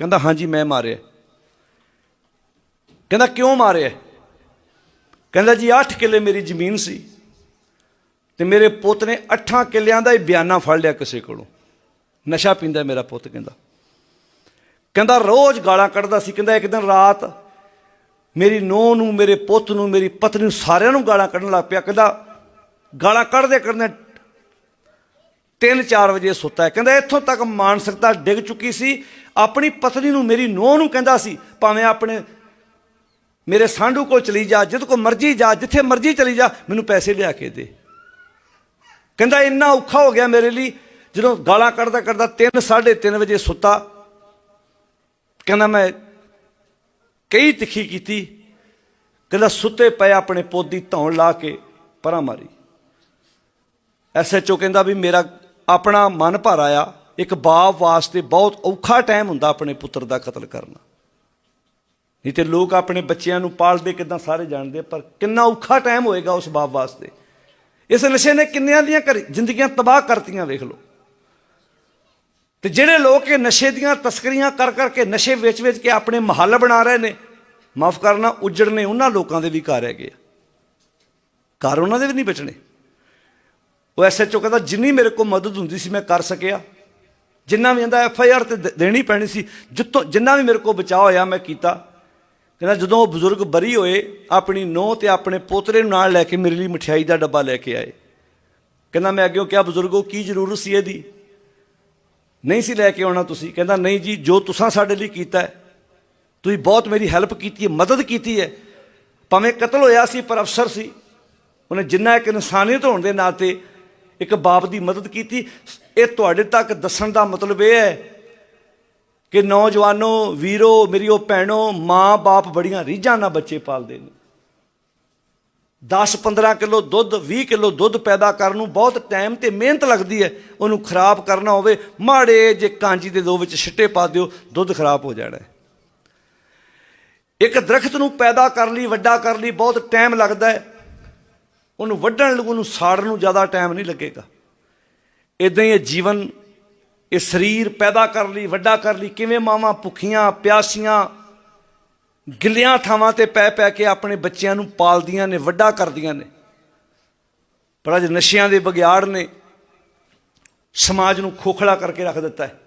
ਕਹਿੰਦਾ, ਹਾਂਜੀ, ਮੈਂ ਮਾਰਿਆ ਕਹਿੰਦਾ, ਕਿਉਂ ਮਾਰਿਆ ਕਹਿੰਦਾ, ਜੀ 8 ਕਿੱਲੇ ਮੇਰੀ ਜ਼ਮੀਨ ਸੀ ਤੇ ਮੇਰੇ ਪੁੱਤ ਨੇ 8 ਕਿੱਲਿਆਂ ਦਾ ਹੀ ਬਿਆਨਾ ਫੜ ਲਿਆ ਕਿਸੇ ਕੋਲੋਂ। ਨਸ਼ਾ ਪੀਂਦਾ ਮੇਰਾ ਪੁੱਤ, ਕਹਿੰਦਾ। ਕਹਿੰਦਾ, ਰੋਜ਼ ਗਾਲਾਂ ਕੱਢਦਾ ਸੀ। ਕਹਿੰਦਾ, ਇੱਕ ਦਿਨ ਰਾਤ ਮੇਰੀ ਨੂੰਹ ਨੂੰ, ਮੇਰੇ ਪੁੱਤ ਨੂੰ, ਮੇਰੀ ਪਤਨੀ ਨੂੰ ਸਾਰਿਆਂ ਨੂੰ ਗਾਲਾਂ ਕੱਢਣ ਲੱਗ ਪਿਆ। ਕਹਿੰਦਾ, ਗਾਲਾਂ ਕੱਢਦੇ ਕੱਢਦੇ 3-4 ਵਜੇ ਸੁੱਤਾ ਹੈ। ਕਹਿੰਦਾ, ਇੱਥੋਂ ਤੱਕ ਮਾਨਸਿਕਤਾ ਡਿੱਗ ਚੁੱਕੀ ਸੀ। ਆਪਣੀ ਪਤਨੀ ਨੂੰ ਮੇਰੀ ਨੋਹ ਨੂੰ ਕਹਿੰਦਾ ਸੀ, ਭਾਵੇਂ ਆਪਣੇ, ਮੇਰੇ ਸਾਂਢੂ ਕੋਲ ਚਲੀ ਜਾ, ਜਿੱਦ ਕੋ ਮਰਜ਼ੀ ਜਾ, ਜਿੱਥੇ ਮਰਜ਼ੀ ਚਲੀ ਜਾ, ਮੈਨੂੰ ਪੈਸੇ ਲਿਆ ਕੇ ਦੇ। ਕਹਿੰਦਾ, ਇੰਨਾ ਔਖਾ ਹੋ ਗਿਆ ਮੇਰੇ ਲਈ। ਜਦੋਂ ਗਾਲਾਂ ਕੱਢਦਾ ਕੱਢਦਾ 3 3:30 ਵਜੇ ਸੁੱਤਾ। ਕਹਿੰਦਾ, ਮੈਂ ਕਈ ਤਿੱਖੀ ਕੀਤੀ। ਕਹਿੰਦਾ, ਸੁੱਤੇ ਪਏ ਆਪਣੇ ਪੁੱਤ ਧੌਣ ਲਾ ਕੇ ਪਰਾਂ ਮਾਰੀ। ਐਸਐਚਓ ਕਹਿੰਦਾ ਵੀ, ਮੇਰਾ ਆਪਣਾ ਮਨ ਭਰ ਆਇਆ, ਇੱਕ ਬਾਪ ਵਾਸਤੇ ਬਹੁਤ ਔਖਾ ਟਾਈਮ ਹੁੰਦਾ ਆਪਣੇ ਪੁੱਤਰ ਦਾ ਕਤਲ ਕਰਨਾ। ਨਹੀਂ ਤੇ ਲੋਕ ਆਪਣੇ ਬੱਚਿਆਂ ਨੂੰ ਪਾਲਦੇ ਕਿਦਾਂ ਸਾਰੇ ਜਾਣਦੇ ਪਰ ਕਿੰਨਾ ਔਖਾ ਟਾਈਮ ਹੋਏਗਾ ਉਸ ਬਾਪ ਵਾਸਤੇ। ਇਸ ਨਸ਼ੇ ਨੇ ਕਿੰਨਿਆਂ ਦੀਆਂ ਘਰ- ਜ਼ਿੰਦਗੀਆਂ ਤਬਾਹ ਕਰਤੀਆਂ, ਵੇਖ ਲਓ। ਤੇ ਜਿਹੜੇ ਲੋਕ ਇਹ ਨਸ਼ੇ ਦੀਆਂ ਤਸਕਰੀਆਂ ਕਰ ਕਰਕੇ ਨਸ਼ੇ ਵੇਚ-ਵੇਚ ਕੇ ਆਪਣੇ ਮਹੱਲ ਬਣਾ ਰਹੇ ਨੇ, ਮਾਫ ਕਰਨਾ ਉਜੜਨੇ ਉਹਨਾਂ ਲੋਕਾਂ ਦੇ ਵੀ ਘਰ ਹੈਗੇ ਆ। ਘਰ ਉਹਨਾਂ ਦੇ ਵੀ ਨਹੀਂ ਬਚਣੇ। ਉਹ ਐਸਐਚਓ ਕਹਿੰਦਾ, ਜਿੰਨੀ ਮੇਰੇ ਕੋਲ ਮਦਦ ਹੁੰਦੀ ਸੀ, ਮੈਂ ਕਰ ਸਕਿਆ। ਜਿੰਨਾ ਵੀ ਇਹਦਾ ਐਫ ਆਈ ਆਰ ਤੇ ਦੇ- ਦੇਣੀ ਪੈਣੀ ਸੀ ਜਿੱਤੋਂ ਜਿੰਨਾ ਵੀ ਮੇਰੇ ਕੋਲ ਬਚਾਅ ਹੋਇਆ, ਮੈਂ ਕੀਤਾ। ਕਹਿੰਦਾ, ਜਦੋਂ ਉਹ ਬਜ਼ੁਰਗ ਬਰੀ ਹੋਏ, ਆਪਣੀ ਨੂੰਹ ਤੇ ਆਪਣੇ ਪੋਤਰੇ ਨੂੰ ਨਾਲ ਲੈ ਕੇ ਮੇਰੇ ਲਈ ਮਠਿਆਈ ਦਾ ਡੱਬਾ ਲੈ ਕੇ ਆਏ। ਕਹਿੰਦਾ, ਮੈਂ ਅੱਗੇ ਕਿਹਾ, ਬਜ਼ੁਰਗੋ, ਕੀ ਜ਼ਰੂਰਤ ਸੀ ਇਹਦੀ? ਨਹੀਂ ਸੀ ਲੈ ਕੇ ਆਉਣਾ ਤੁਸੀਂ। ਕਹਿੰਦਾ, ਨਹੀਂ ਜੀ, ਜੋ ਤੁਸੀਂ ਸਾਡੇ ਲਈ ਕੀਤਾ ਹੈ, ਤੁਸੀਂ ਬਹੁਤ ਮੇਰੀ ਹੈਲਪ ਕੀਤੀ ਹੈ, ਮਦਦ ਕੀਤੀ ਹੈ। ਭਾਵੇਂ ਕਤਲ ਹੋਇਆ ਸੀ, ਪਰ ਅਫਸਰ ਸੀ। ਉਹਨੇ ਜਿੰਨਾ ਇੱਕ ਇਨਸਾਨੀਅਤ ਹੋਣ ਦੇ ਨਾਤੇ ਇੱਕ ਬਾਪ ਦੀ ਮਦਦ ਕੀਤੀ। ਇਹ ਤੁਹਾਡੇ ਤੱਕ ਦੱਸਣ ਦਾ ਮਤਲਬ ਇਹ ਹੈ ਕਿ ਨੌਜਵਾਨੋ, ਵੀਰੋ ਮੇਰੀ ਉਹ ਭੈਣੋ ਮਾਂ ਬਾਪ ਬੜੀਆਂ ਰੀਝਾਂ ਨਾਲ ਬੱਚੇ ਪਾਲਦੇ ਨੇ। 10-15 ਕਿਲੋ ਦੁੱਧ 20 ਕਿਲੋ ਦੁੱਧ ਪੈਦਾ ਕਰਨ ਨੂੰ ਬਹੁਤ ਟਾਈਮ ਤੇ ਮਿਹਨਤ ਲੱਗਦੀ ਹੈ। ਉਹਨੂੰ ਖਰਾਬ ਕਰਨਾ ਹੋਵੇ, ਮਾੜੇ ਜੇ ਕਾਂਜੀ ਦੇ ਦੋ ਵਿੱਚ ਛਿੱਟੇ ਪਾ ਦਿਓ, ਦੁੱਧ ਖਰਾਬ ਹੋ ਜਾਣਾ ਇੱਕ ਦਰਖਤ ਨੂੰ ਪੈਦਾ ਕਰਨ ਲਈ, ਵੱਡਾ ਕਰਨ ਲਈ ਬਹੁਤ ਟਾਈਮ ਲੱਗਦਾ ਹੈ। ਉਹਨੂੰ ਵੱਢਣ ਲਈ ਉਹਨੂੰ ਸਾੜਨ ਨੂੰ ਜ਼ਿਆਦਾ ਟਾਈਮ ਨਹੀਂ ਲੱਗੇਗਾ। ਇਦਾਂ ਹੀ ਇਹ ਜੀਵਨ, ਇਹ ਸਰੀਰ ਪੈਦਾ ਕਰਨ ਲਈ, ਵੱਡਾ ਕਰਨ ਲਈ, ਕਿਵੇਂ ਮਾਵਾਂ ਭੁੱਖੀਆਂ, ਪਿਆਸੀਆਂ, ਗਿੱਲੀਆਂ ਥਾਵਾਂ ਤੇ ਪੈ ਪੈ ਕੇ ਆਪਣੇ ਬੱਚਿਆਂ ਨੂੰ ਪਾਲਦੀਆਂ ਨੇ, ਵੱਡਾ ਕਰਦੀਆਂ ਨੇ। ਪਰ ਅੱਜ ਨਸ਼ਿਆਂ ਦੇ ਬਗਿਆੜ ਨੇ ਸਮਾਜ ਨੂੰ ਖੋਖਲਾ ਕਰਕੇ ਰੱਖ ਦਿੱਤਾ ਹੈ।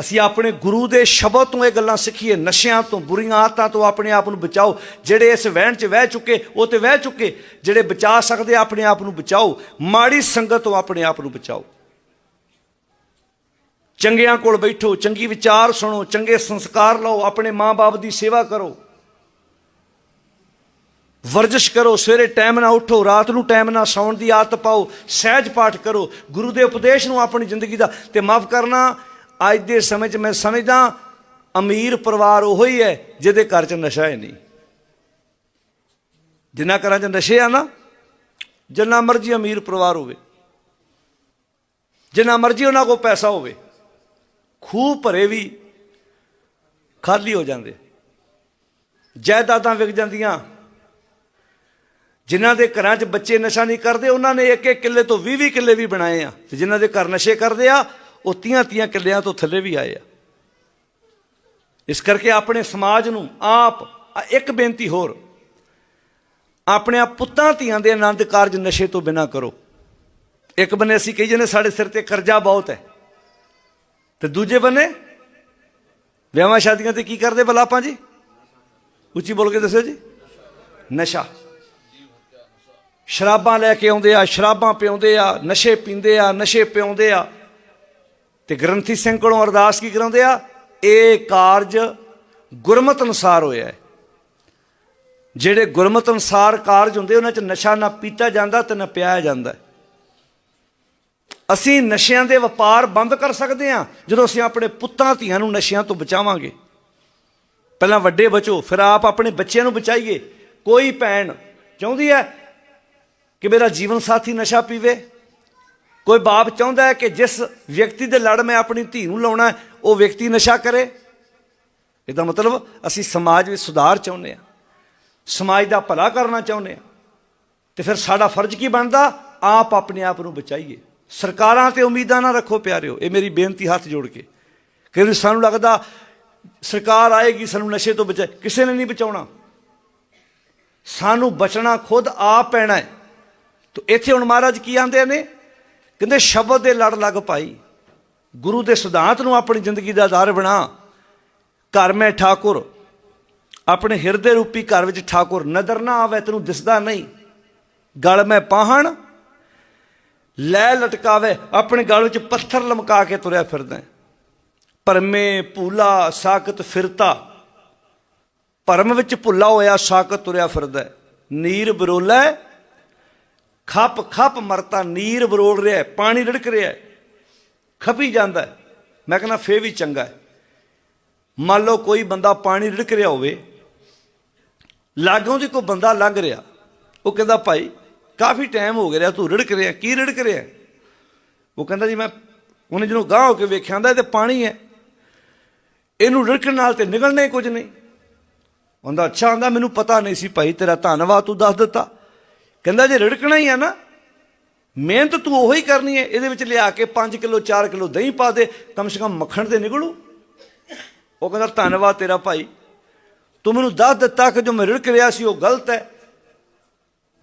ਅਸੀਂ ਆਪਣੇ ਗੁਰੂ ਦੇ ਸ਼ਬਦ ਤੋਂ ਇਹ ਗੱਲਾਂ ਸਿੱਖੀਏ, ਨਸ਼ਿਆਂ ਤੋਂ, ਬੁਰੀਆਂ ਆਦਤਾਂ ਤੋਂ ਆਪਣੇ ਆਪ ਨੂੰ ਬਚਾਓ। ਜਿਹੜੇ ਇਸ ਵਹਿਣ 'ਚ ਵਹਿ ਚੁੱਕੇ, ਉਹ ਤੇ ਵਹਿ ਚੁੱਕੇ। ਜਿਹੜੇ ਬਚਾ ਸਕਦੇ, ਆਪਣੇ ਆਪ ਨੂੰ ਬਚਾਓ। ਮਾੜੀ ਸੰਗਤ ਤੋਂ ਆਪਣੇ ਆਪ ਨੂੰ ਬਚਾਓ। ਚੰਗਿਆਂ ਕੋਲ ਬੈਠੋ, ਚੰਗੀ ਵਿਚਾਰ ਸੁਣੋ, ਚੰਗੇ ਸੰਸਕਾਰ ਲਓ, ਆਪਣੇ ਮਾਂ-ਬਾਪ ਦੀ ਸੇਵਾ ਕਰੋ। ਵਰਜਿਸ਼ ਕਰੋ, ਸਵੇਰੇ ਟਾਈਮ ਨਾਲ ਉੱਠੋ, ਰਾਤ ਨੂੰ ਟਾਈਮ ਨਾਲ ਸੌਣ ਦੀ ਆਦਤ ਪਾਓ, ਸਹਿਜ ਪਾਠ ਕਰੋ। ਗੁਰੂ ਦੇ ਉਪਦੇਸ਼ ਨੂੰ ਆਪਣੀ ਜ਼ਿੰਦਗੀ ਦਾ, ਤੇ ਮਾਫ ਕਰਨਾ ਅੱਜ ਦੇ ਸਮੇਂ 'ਚ ਮੈਂ ਸਮਝਦਾ ਅਮੀਰ ਪਰਿਵਾਰ ਉਹੋ ਹੀ ਹੈ ਜਿਹਦੇ ਘਰ 'ਚ ਨਸ਼ਾ ਹੈ ਨਹੀਂ। ਜਿਨ੍ਹਾਂ ਘਰਾਂ 'ਚ ਨਸ਼ੇ ਆ ਨਾ, ਜਿੰਨਾ ਮਰਜ਼ੀ ਅਮੀਰ ਪਰਿਵਾਰ ਹੋਵੇ, ਜਿੰਨਾ ਮਰਜ਼ੀ ਉਹਨਾਂ ਕੋਲ ਪੈਸਾ ਹੋਵੇ, ਖੂਹ ਭਰੇ ਵੀ ਖਾਲੀ ਹੋ ਜਾਂਦੇ। ਜਾਇਦਾਦਾਂ ਵਿਕ ਜਾਂਦੀਆਂ। ਜਿਨ੍ਹਾਂ ਦੇ ਘਰਾਂ 'ਚ ਬੱਚੇ ਨਸ਼ਾ ਨਹੀਂ ਕਰਦੇ, ਉਹਨਾਂ ਨੇ ਇੱਕ ਇੱਕ ਕਿੱਲੇ ਤੋਂ 20 20 ਕਿੱਲੇ ਵੀ ਬਣਾਏ ਆ। ਤੇ ਜਿਨ੍ਹਾਂ ਦੇ ਘਰ ਨਸ਼ੇ ਕਰਦੇ ਆ ਉਹ 30 30 ਕਿੱਲਿਆਂ ਤੋਂ ਥੱਲੇ ਵੀ ਆਏ ਆ। ਇਸ ਕਰਕੇ ਆਪਣੇ ਸਮਾਜ ਨੂੰ ਆਪ ਇੱਕ ਬੇਨਤੀ ਹੋਰ, ਆਪਣੇ ਆਪ ਪੁੱਤਾਂ ਧੀਆਂ ਦੇ ਆਨੰਦ ਕਾਰਜ ਨਸ਼ੇ ਤੋਂ ਬਿਨਾ ਕਰੋ। ਇੱਕ ਬੰਨੇ ਅਸੀਂ ਕਹੀ ਜਾਂਦੇ, ਸਾਡੇ ਸਿਰ ਤੇ ਕਰਜ਼ਾ ਬਹੁਤ ਹੈ। ਤੇ ਦੂਜੇ ਬੰਨੇ, ਵਿਆਹਾਂ ਸ਼ਾਦੀਆਂ ਤੇ ਕੀ ਕਰਦੇ ਭਲਾ ਆਪਾਂ ਜੀ? ਉੱਚੀ ਬੋਲ ਕੇ ਦੱਸੋ ਜੀ। ਨਸ਼ਾ। ਸ਼ਰਾਬਾਂ ਲੈ ਕੇ ਆਉਂਦੇ ਆ, ਸ਼ਰਾਬਾਂ ਪਿਉਂਦੇ ਆ, ਨਸ਼ੇ ਪੀਂਦੇ ਆ, ਨਸ਼ੇ ਪਿਉਂਦੇ ਆ। ਤੇ ਗ੍ਰੰਥੀ ਸਿੰਘ ਕੋਲੋਂ ਅਰਦਾਸ ਕੀ ਕਰਾਉਂਦੇ ਆ? ਇਹ ਕਾਰਜ ਗੁਰਮਤ ਅਨੁਸਾਰ ਹੋਇਆ ਹੈ। ਜਿਹੜੇ ਗੁਰਮਤ ਅਨੁਸਾਰ ਕਾਰਜ ਹੁੰਦੇ, ਉਹਨਾਂ 'ਚ ਨਸ਼ਾ ਨਾ ਪੀਤਾ ਜਾਂਦਾ ਤੇ ਨਾ ਪਿਆਇਆ ਜਾਂਦਾ ਅਸੀਂ ਨਸ਼ਿਆਂ ਦੇ ਵਪਾਰ ਬੰਦ ਕਰ ਸਕਦੇ ਹਾਂ, ਜਦੋਂ ਅਸੀਂ ਆਪਣੇ ਪੁੱਤਾਂ ਧੀਆਂ ਨੂੰ ਨਸ਼ਿਆਂ ਤੋਂ ਬਚਾਵਾਂਗੇ। ਪਹਿਲਾਂ ਵੱਡੇ ਬਚੋ, ਫਿਰ ਆਪ ਆਪਣੇ ਬੱਚਿਆਂ ਨੂੰ ਬਚਾਈਏ। ਕੋਈ ਭੈਣ ਚਾਹੁੰਦੀ ਹੈ ਕਿ ਮੇਰਾ ਜੀਵਨ ਸਾਥੀ ਨਸ਼ਾ ਪੀਵੇ? ਕੋਈ ਬਾਪ ਚਾਹੁੰਦਾ ਹੈ ਕਿ ਜਿਸ ਵਿਅਕਤੀ ਦੇ ਲੜ ਮੈਂ ਆਪਣੀ ਧੀ ਨੂੰ ਲਾਉਣਾ ਉਹ ਵਿਅਕਤੀ ਨਸ਼ਾ ਕਰੇ? ਇਹਦਾ ਮਤਲਬ ਅਸੀਂ ਸਮਾਜ ਵਿੱਚ ਸੁਧਾਰ ਚਾਹੁੰਦੇ ਹਾਂ। ਸਮਾਜ ਦਾ ਭਲਾ ਕਰਨਾ ਚਾਹੁੰਦੇ ਹਾਂ। ਤੇ ਫਿਰ ਸਾਡਾ ਫਰਜ਼ ਕੀ ਬਣਦਾ? ਆਪ ਆਪਣੇ ਆਪ ਨੂੰ ਬਚਾਈਏ। ਸਰਕਾਰਾਂ ਤੇ ਉਮੀਦਾਂ ਨਾ ਰੱਖੋ ਪਿਆਰਿਓ, ਇਹ ਮੇਰੀ ਬੇਨਤੀ ਹੱਥ ਜੋੜ ਕੇ। ਕਿ ਸਾਨੂੰ ਲੱਗਦਾ ਸਰਕਾਰ ਆਏਗੀ, ਸਾਨੂੰ ਨਸ਼ੇ ਤੋਂ ਬਚਾਏ ਕਿਸੇ ਨੇ ਨਹੀਂ ਬਚਾਉਣਾ। ਸਾਨੂੰ ਬਚਣਾ ਖੁਦ ਆਪ ਪੈਣਾ ਹੈ। ਤੋ ਇੱਥੇ ਹੁਣ ਮਹਾਰਾਜ ਕੀ ਆਂਦੇ ਨੇ? ਕਹਿੰਦੇ ਸ਼ਬਦ ਦੇ ਲੜ ਲੱਗ ਪਾਈ। ਗੁਰੂ ਦੇ ਸਿਧਾਂਤ ਨੂੰ ਆਪਣੀ ਜ਼ਿੰਦਗੀ ਦਾ ਆਧਾਰ ਬਣਾ। ਘਰ ਮੈਂ ਠਾਕੁਰ, ਆਪਣੇ ਹਿਰਦੇ ਰੂਪੀ ਘਰ ਵਿੱਚ ਠਾਕੁਰ। ਨਜ਼ਰ ਨਾ ਆਵੇ, ਤੈਨੂੰ ਦਿਸਦਾ ਨਹੀਂ। ਗਲ ਮੈਂ ਪਾਹਣ, ਲੈ ਲਟਕਾਵੇ। ਆਪਣੇ ਗਲ ਵਿੱਚ ਪੱਥਰ ਲਮਕਾ ਕੇ ਤੁਰਿਆ ਫਿਰਦਾ। ਹੈ। ਭਰਮੇ ਭੂਲਾ ਸਾਖਤ ਫਿਰਤਾ। ਭਰਮ ਵਿੱਚ ਭੁੱਲਾ ਹੋਇਆ ਸਾਖਤ ਤੁਰਿਆ ਫਿਰਦਾ। ਨੀਰ ਬਰੋਲਾ ਖੱਪ ਖੱਪ ਮਰਤਾ, ਨੀਰ ਬਰੋੜ ਰਿਹਾ ਪਾਣੀ ਰੜਕ ਰਿਹਾ ਖਪੀ ਜਾਂਦਾ ਮੈਂ ਕਹਿੰਦਾ ਫੇ ਵੀ ਚੰਗਾ ਮੰਨ ਲਓ ਕੋਈ ਬੰਦਾ ਪਾਣੀ ਰਿੜਕ ਰਿਹਾ ਹੋਵੇ, ਲਾਗੋਂ ਦੀ ਕੋਈ ਬੰਦਾ ਲੰਘ ਰਿਹਾ, ਉਹ ਕਹਿੰਦਾ, ਭਾਈ, ਕਾਫੀ ਟਾਈਮ ਹੋ ਗਿਆ ਤੂੰ ਰਿੜਕ ਰਿਹਾ ਕੀ ਰਿੜਕ ਰਿਹਾ ਉਹ ਕਹਿੰਦਾ, ਜੀ, ਮੈਂ ਉਹਨੇ ਜਦੋਂ ਗਾਹ ਹੋ ਕੇ ਵੇਖਿਆ ਆਂਦਾ ਇਹ ਤੇ ਪਾਣੀ ਹੈ। ਇਹਨੂੰ ਰਿੜਕਣ ਨਾਲ ਤੇ ਨਿਕਲਣਾ ਹੀ ਕੁਝ ਨਹੀਂ। ਉਹਦਾ ਅੱਛਾ ਆਂਦਾ ਮੈਨੂੰ ਪਤਾ ਨਹੀਂ ਸੀ, ਭਾਈ, ਤੇਰਾ ਧੰਨਵਾਦ ਤੂੰ ਦੱਸ ਦਿੱਤਾ। ਕਹਿੰਦਾ ਜੇ ਰਿੜਕਣਾ ਹੀ ਹੈ ਨਾ, ਮਿਹਨਤ ਤੂੰ ਉਹੀ ਕਰਨੀ ਹੈ, ਇਹਦੇ ਵਿੱਚ ਲਿਆ ਕੇ 5 ਕਿਲੋ 4 ਕਿਲੋ ਦਹੀਂ ਪਾ ਦੇ, ਕਮ ਸੇ ਕਮ ਮੱਖਣ ਤੇ ਨਿਕਲੂ ਉਹ ਕਹਿੰਦਾ, ਧੰਨਵਾਦ ਤੇਰਾ ਭਾਈ। ਤੂੰ ਮੈਨੂੰ ਦੱਸ ਦਿੱਤਾ ਕਿ ਜੋ ਮੈਂ ਰਿੜਕ ਰਿਹਾ ਸੀ, ਉਹ ਗਲਤ ਹੈ।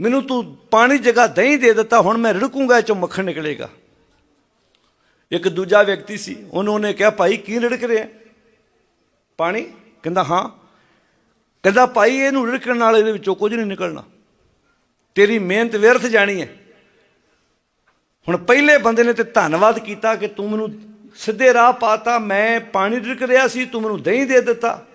ਮੈਨੂੰ ਤੂੰ ਪਾਣੀ ਜਗ੍ਹਾ ਦਹੀਂ ਦੇ ਦਿੱਤਾ, ਹੁਣ ਮੈਂ ਰਿੜਕੂੰਗਾ, ਇਹ ਚੋਂ ਮੱਖਣ ਨਿਕਲੇਗਾ। ਇੱਕ ਦੂਜਾ ਵਿਅਕਤੀ ਸੀ, ਉਹਨੂੰ ਉਹਨੇ ਕਿਹਾ, ਭਾਈ, ਕੀ ਰਿੜਕ ਰਿਹਾ ਪਾਣੀ? ਕਹਿੰਦਾ, ਹਾਂ। ਕਹਿੰਦਾ, ਭਾਈ, ਇਹਨੂੰ ਰਿੜਕਣ ਨਾਲ ਇਹਦੇ ਵਿੱਚੋਂ ਕੁਝ ਨਹੀਂ ਨਿਕਲਣਾ। ਤੇਰੀ ਮਿਹਨਤ ਵਿਅਰਥ ਜਾਣੀ ਹੈ। ਹੁਣ ਪਹਿਲੇ ਬੰਦੇ ਨੇ ਤੇ ਧੰਨਵਾਦ ਕੀਤਾ ਕਿ ਤੂੰ ਮੈਨੂੰ ਸਿੱਧੇ ਰਾਹ ਪਾਤਾ, ਮੈਂ ਪਾਣੀ ਰਿੜਕ ਰਿਹਾ ਸੀ, ਤੂੰ ਮੈਨੂੰ ਦਹੀਂ ਦੇ ਦਿੱਤਾ।